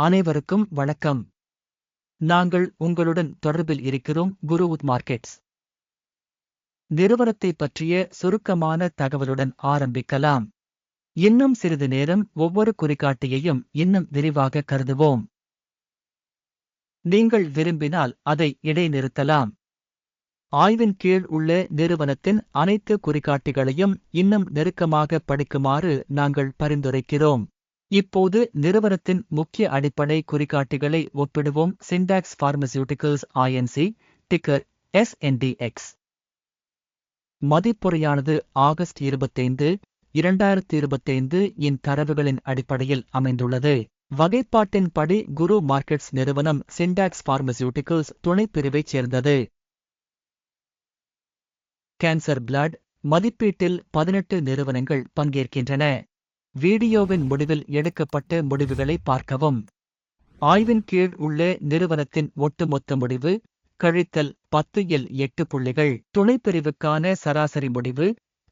அனைவருக்கும் வணக்கம். நாங்கள் உங்களுடன் தொடர்பில் இருக்கிறோம் குருவுட் மார்க்கெட்ஸ். நிறுவனத்தை பற்றிய சுருக்கமான தகவலுடன் ஆரம்பிக்கலாம். இன்னும் சிறிது நேரம் ஒவ்வொரு குறிகாட்டியையும் இன்னும் விரிவாக கருதுவோம். நீங்கள் விரும்பினால் அதை இடைநிறுத்தலாம். ஆய்வின் கீழ் உள்ள நிறுவனத்தின் அனைத்து குறிகாட்டிகளையும் இன்னும் நெருக்கமாக படிக்குமாறு நாங்கள் பரிந்துரைக்கிறோம். இப்போது நிறுவனத்தின் முக்கிய அடிப்படை குறிகாட்டிகளை ஒப்பிடுவோம். Syndax pharmaceuticals INC ticker SNDX மதிப்புரையானது August இருபத்தைந்து இரண்டாயிரத்தி இருபத்தைந்து இன் தரவுகளின் அடிப்படையில் அமைந்துள்ளது. வகைப்பாட்டின்படி குரு மார்க்கெட்ஸ் நிறுவனம் சிண்டாக்ஸ் பார்மசியூட்டிகல்ஸ் துணைப்பிரிவைச் சேர்ந்தது. கேன்சர் பிளட் மதிப்பீட்டில் பதினெட்டு நிறுவனங்கள் பங்கேற்கின்றன. வீடியோவின் முடிவில் எடுக்கப்பட்ட முடிவுகளை பார்க்கவும். ஆய்வின் கீழ் உள்ள நிறுவனத்தின் ஒட்டுமொத்த முடிவு கழித்தல் பத்து எல் எட்டு புள்ளிகள். துணைப்பிரிவுக்கான சராசரி முடிவு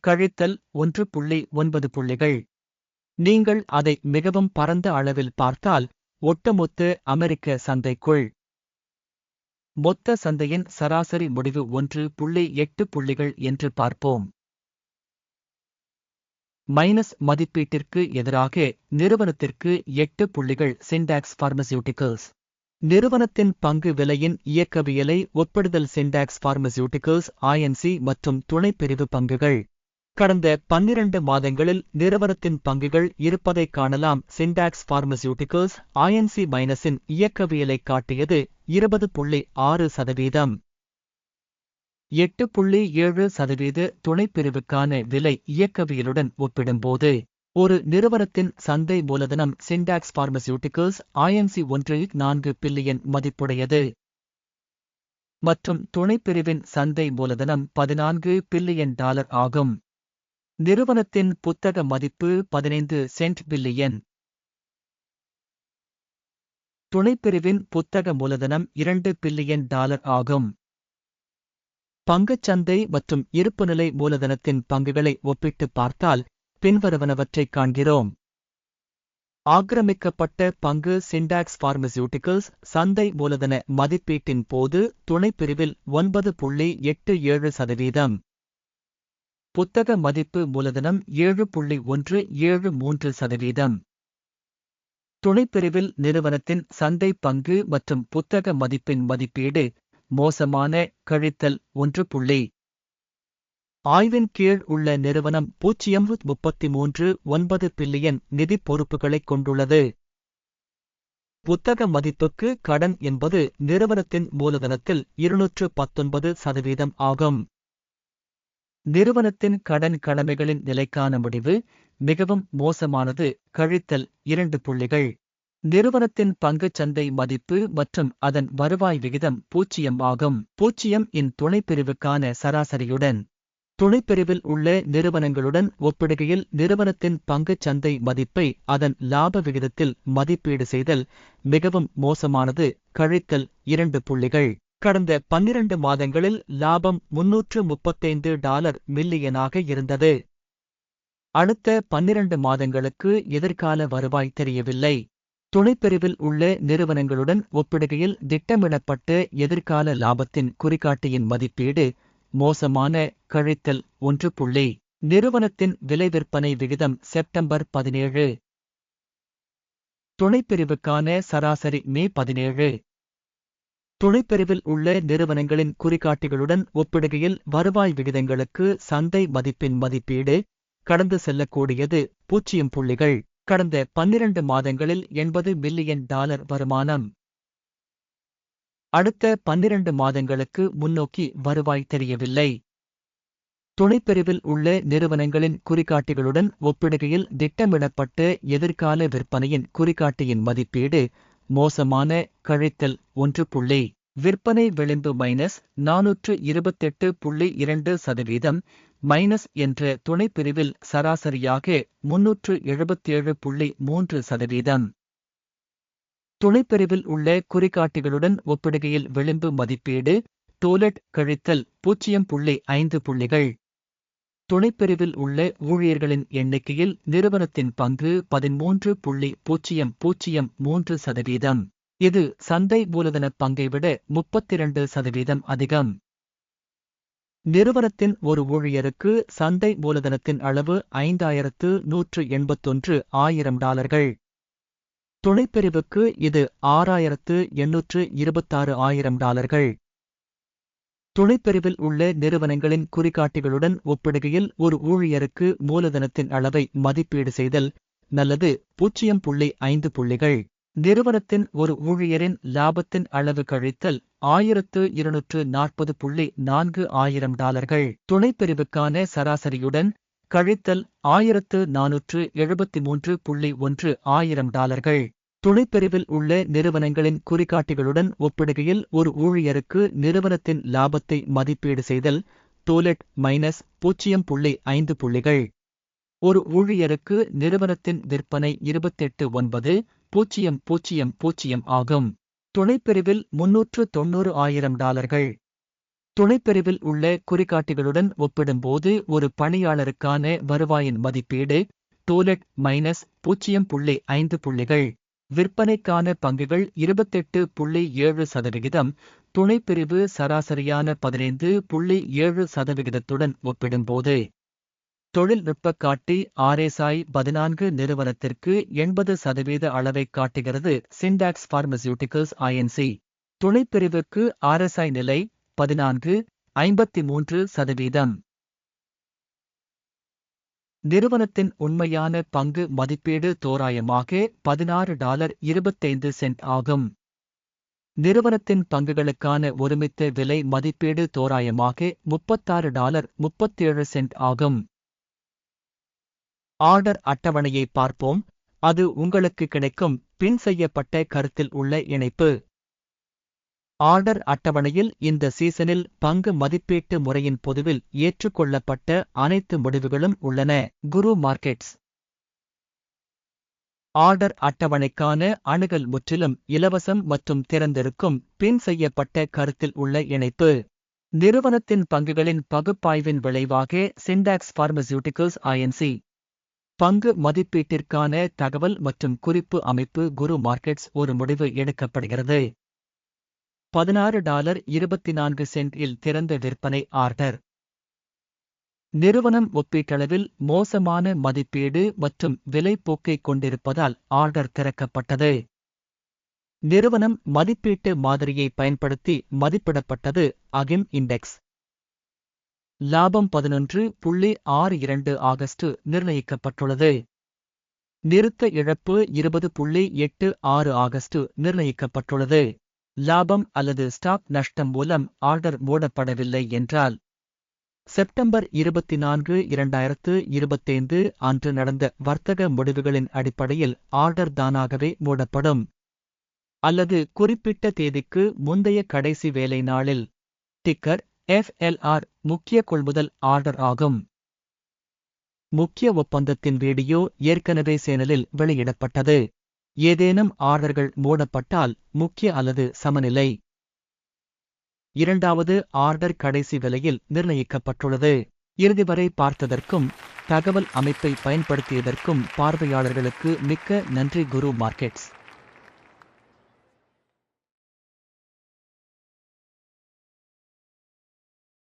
கழித்தல் ஒன்று புள்ளி ஒன்பது புள்ளிகள். நீங்கள் அதை மிகவும் பரந்த அளவில் பார்த்தால் ஒட்டுமொத்த அமெரிக்க சந்தைக்குள். மொத்த சந்தையின் சராசரி முடிவு ஒன்று புள்ளி எட்டு புள்ளிகள் என்று பார்ப்போம். மைனஸ் மதிப்பீட்டிற்கு எதிராக நிறுவனத்திற்கு எட்டு புள்ளிகள் சிண்டாக்ஸ் பார்மசியூட்டிகல்ஸ் நிறுவனத்தின் பங்கு விலையின் இயக்கவியலை ஒப்பிடுதல் சிண்டாக்ஸ் பார்மசியூட்டிகல்ஸ் ஐஎன்சி மற்றும் துணைப்பிரிவு பங்குகள். கடந்த பன்னிரண்டு மாதங்களில் நிறுவனத்தின் பங்குகள் இருப்பதைக் காணலாம் சிண்டாக்ஸ் பார்மசியூட்டிகல்ஸ் ஐஎன்சி மைனஸின் இயக்கவியலை காட்டியது இருபது புள்ளி ஆறு சதவீதம். எட்டு புள்ளி ஏழு சதவீத துணைப்பிரிவுக்கான விலை இயக்கவியலுடன் ஒப்பிடும்போது ஒரு நிறுவனத்தின் சந்தை மூலதனம் சிண்டாக்ஸ் பார்மசியூட்டிகல்ஸ் ஐஎன்சி ஒன்று நான்கு பில்லியன் மதிப்புடையது. மற்றும் துணைப்பிரிவின் சந்தை மூலதனம் பதினான்கு பில்லியன் டாலர் ஆகும். நிறுவனத்தின் புத்தக மதிப்பு பதினைந்து சென்ட் பில்லியன். துணைப்பிரிவின் புத்தக மூலதனம் இரண்டு பில்லியன் டாலர் ஆகும். பங்குச்சந்தை மற்றும் இருப்புநிலை மூலதனத்தின் பங்குகளை ஒப்பிட்டு பார்த்தால் பின்வருவனவற்றைக் காண்கிறோம். ஆக்கிரமிக்கப்பட்ட பங்கு சிண்டாக்ஸ் பார்மசியூட்டிகல்ஸ் சந்தை மூலதன மதிப்பீட்டின் போது துணைப்பிரிவில் ஒன்பது புள்ளி எட்டு ஏழு சதவீதம். புத்தக மதிப்பு மூலதனம் ஏழு புள்ளி ஒன்று ஏழு மூன்று சதவீதம். துணைப்பிரிவில் நிறுவனத்தின் சந்தை பங்கு மற்றும் புத்தக மதிப்பின் மதிப்பீடு மோசமான கழித்தல் ஒன்று புள்ளி. ஆய்வின் கீழ் உள்ள நிறுவனம் பூஜ்ஜியம் முப்பத்தி மூன்று ஒன்பது பில்லியன் நிதி பொறுப்புகளைக் கொண்டுள்ளது. புத்தக மதிப்புக்கு கடன் என்பது நிறுவனத்தின் மூலதனத்தில் இருநூற்று பத்தொன்பது சதவீதம் ஆகும். நிறுவனத்தின் கடன் கடமைகளின் நிலைக்கான முடிவு மிகவும் மோசமானது கழித்தல் இரண்டு புள்ளிகள். நிறுவனத்தின் பங்குச் சந்தை மதிப்பு மற்றும் அதன் வருவாய் விகிதம் பூச்சியம் ஆகும். பூச்சியம் இன் துணைப்பிரிவுக்கான சராசரியுடன் துணைப்பிரிவில் உள்ள நிறுவனங்களுடன் ஒப்பிடுகையில் நிறுவனத்தின் பங்குச் சந்தை மதிப்பை அதன் லாப விகிதத்தில் மதிப்பீடு செய்தல் மிகவும் மோசமானது. கழித்தல் இரண்டு புள்ளிகள். கடந்த பன்னிரண்டு மாதங்களில் லாபம் முன்னூற்று முப்பத்தைந்து டாலர் மில்லியனாக இருந்தது. அடுத்த பன்னிரண்டு மாதங்களுக்கு எதிர்கால வருவாய் தெரியவில்லை. துணைப்பிரிவில் உள்ள நிறுவனங்களுடன் ஒப்பிடுகையில் திட்டமிடப்பட்ட எதிர்கால லாபத்தின் குறிகாட்டியின் மதிப்பீடு மோசமான கழித்தல் ஒன்று புள்ளி. நிறுவனத்தின் விலை விற்பனை விகிதம் செப்டம்பர் பதினேழு. துணைப்பிரிவுக்கான சராசரி மே பதினேழு. துணைப்பிரிவில் உள்ள நிறுவனங்களின் குறிகாட்டிகளுடன் ஒப்பிடுகையில் வருவாய் விகிதங்களுக்கு சந்தை மதிப்பின் மதிப்பீடு கடந்து செல்லக்கூடியது பூஜ்ஜியம் புள்ளிகள். கடந்த பன்னிரண்டு மாதங்களில் எண்பது மில்லியன் டாலர் வருமானம். அடுத்த பன்னிரண்டு மாதங்களுக்கு முன்னோக்கி வருவாய் தெரியவில்லை. துணைப்பிரிவில் உள்ள நிறுவனங்களின் குறிகாட்டிகளுடன் ஒப்பிடுகையில் திட்டமிடப்பட்ட எதிர்கால விற்பனையின் குறிகாட்டியின் மதிப்பீடு மோசமான கழித்தல் ஒன்று புள்ளி விற்பனை விளிம்பு மைனஸ் நானூற்று இருபத்தெட்டு புள்ளி இரண்டு சதவீதம் மைனஸ் என்ற துணைப்பிரிவில் சராசரியாக முன்னூற்று எழுபத்தேழு புள்ளி மூன்று சதவீதம். துணைப்பிரிவில் உள்ள குறிகாட்டிகளுடன் ஒப்பிடுகையில் விளிம்பு மதிப்பீடு டோலட் கழித்தல் பூஜ்ஜியம் புள்ளி ஐந்து புள்ளிகள். துணைப்பிரிவில் உள்ள ஊழியர்களின் எண்ணிக்கையில் நிறுவனத்தின் பங்கு பதிமூன்று புள்ளி பூஜ்ஜியம் பூஜ்ஜியம் மூன்று சதவீதம். இது சந்தை மூலதன பங்கை விட முப்பத்திரண்டு சதவீதம் அதிகம். நிறுவனத்தின் ஒரு ஊழியருக்கு சந்தை மூலதனத்தின் அளவு ஐந்தாயிரத்து நூற்று எண்பத்தொன்று ஆயிரம் டாலர்கள். துணைப்பிரிவுக்கு இது ஆறாயிரத்து எண்ணூற்று இருபத்தாறு ஆயிரம் டாலர்கள். துணைப்பிரிவில் உள்ள நிறுவனங்களின் குறிகாட்டிகளுடன் ஒப்பிடுகையில் ஒரு ஊழியருக்கு மூலதனத்தின் அளவை மதிப்பீடு செய்தல் நல்லது பூஜ்ஜியம் புள்ளி ஐந்து புள்ளிகள். நிறுவனத்தின் ஒரு ஊழியரின் லாபத்தின் அளவு கழித்தல் ஆயிரத்து இருநூற்று நாற்பது புள்ளி நான்கு ஆயிரம் டாலர்கள். துணைப்பிரிவுக்கான சராசரியுடன் கழித்தல் ஆயிரத்து நானூற்று எழுபத்தி மூன்று புள்ளி ஒன்று ஆயிரம் டாலர்கள். துணைப்பிரிவில் உள்ள நிறுவனங்களின் குறிகாட்டிகளுடன் ஒப்பிடுகையில் ஒரு ஊழியருக்கு நிறுவனத்தின் லாபத்தை மதிப்பீடு செய்தல் டோலெட் மைனஸ் பூஜ்ஜியம் புள்ளி ஐந்து புள்ளிகள். ஒரு ஊழியருக்கு நிறுவனத்தின் விற்பனை இருபத்தெட்டு ஒன்பது பூஜ்ஜியம் பூஜ்ஜியம் பூஜ்ஜியம் ஆகும். துணைப்பிரிவில் முன்னூற்று தொன்னூறு ஆயிரம் டாலர்கள். துணைப்பிரிவில் உள்ள குறிகாட்டிகளுடன் ஒப்பிடும்போது ஒரு பணியாளருக்கான வருவாயின் மதிப்பீடு டோலெட் மைனஸ் பூஜ்ஜியம் புள்ளி ஐந்து புள்ளிகள். விற்பனைக்கான பங்குகள் இருபத்தெட்டு புள்ளி ஏழு சதவிகிதம். துணைப்பிரிவு சராசரியான பதினைந்து புள்ளி ஏழு சதவிகிதத்துடன் ஒப்பிடும்போது தொழில்நுட்ப காட்டி ஆர்எஸ்ஐ பதினான்கு நிறுவனத்திற்கு எண்பது சதவீத அளவை காட்டுகிறது சிண்டாக்ஸ் பார்மசியூட்டிகல்ஸ் ஐஎன்சி துணைப்பிரிவுக்கு ஆர்எஸ்ஐ நிலை பதினான்கு ஐம்பத்தி மூன்று சதவீதம். நிறுவனத்தின் உண்மையான பங்கு மதிப்பீடு தோராயமாக பதினாறு டாலர் இருபத்தைந்து சென்ட் ஆகும். நிறுவனத்தின் பங்குகளுக்கான ஒருமித்த விலை மதிப்பீடு தோராயமாக முப்பத்தாறு டாலர் முப்பத்தேழு சென்ட் ஆகும். ஆர்டர் அட்டவணையை பார்ப்போம். அது உங்களுக்கு கிடைக்கும். பின் செய்யப்பட்ட கருத்தில் உள்ள இணைப்பு. ஆர்டர் அட்டவணையில் இந்த சீசனில் பங்கு மதிப்பீட்டு முறையின் பொதுவில் ஏற்றுக்கொள்ளப்பட்ட அனைத்து முடிவுகளும் உள்ளன. குரு மார்க்கெட்ஸ். ஆர்டர் அட்டவணைக்கான அணுகல் முற்றிலும் இலவசம் மற்றும் திறந்திருக்கும். பின் செய்யப்பட்ட கருத்தில் உள்ள இணைப்பு. நிறுவனத்தின் பங்குகளின் பகுப்பாய்வின் விளைவாக சிண்டாக்ஸ் பார்மசியூட்டிகல்ஸ் ஐஎன்சி பங்கு மதிப்பீட்டிற்கான தகவல் மற்றும் குறிப்பு அமைப்பு குரு மார்க்கெட்ஸ் ஒரு முடிவு எடுக்கப்படுகிறது. பதினாறு டாலர் இருபத்தி நான்கு சென்டில் திறந்த விற்பனை ஆர்டர். நிறுவனம் ஒப்பீட்டளவில் மோசமான மதிப்பீடு மற்றும் விலைப்போக்கை கொண்டிருப்பதால் ஆர்டர் திறக்கப்பட்டது. நிறுவனம் மதிப்பீட்டு மாதிரியை பயன்படுத்தி மதிப்பிடப்பட்டது அகிம் இண்டெக்ஸ். லாபம் பதினொன்று புள்ளி ஆறு இரண்டு ஆகஸ்ட் நிர்ணயிக்கப்பட்டுள்ளது. நிறுத்த இழப்பு இருபது புள்ளி எட்டு ஆறு ஆகஸ்ட் நிர்ணயிக்கப்பட்டுள்ளது. லாபம் அல்லது ஸ்டாக் நஷ்டம் மூலம் ஆர்டர் மூடப்படவில்லை என்றால் செப்டம்பர் இருபத்தி நான்கு இரண்டாயிரத்து இருபத்தைந்து அன்று நடந்த வர்த்தக முடிவுகளின் அடிப்படையில் ஆர்டர் தானாகவே மூடப்படும். அல்லது குறிப்பிட்ட தேதிக்கு முந்தைய கடைசி வேலை நாளில் டிக்கர் எஃப்எல்ஆர் முக்கிய கொள்முதல் ஆர்டர் ஆகும். முக்கிய ஒப்பந்தத்தின் வீடியோ ஏற்கனவே சேனலில் வெளியிடப்பட்டது. ஏதேனும் ஆர்டர்கள் மூடப்பட்டால் முக்கிய அல்லது சமநிலை. இரண்டாவது ஆர்டர் கடைசி விலையில் நிர்ணயிக்கப்பட்டுள்ளது. இறுதி வரை பார்த்ததற்கும் தகவல் அமைப்பை பயன்படுத்தியதற்கும் பார்வையாளர்களுக்கு மிக்க நன்றி குரு மார்க்கெட்ஸ்.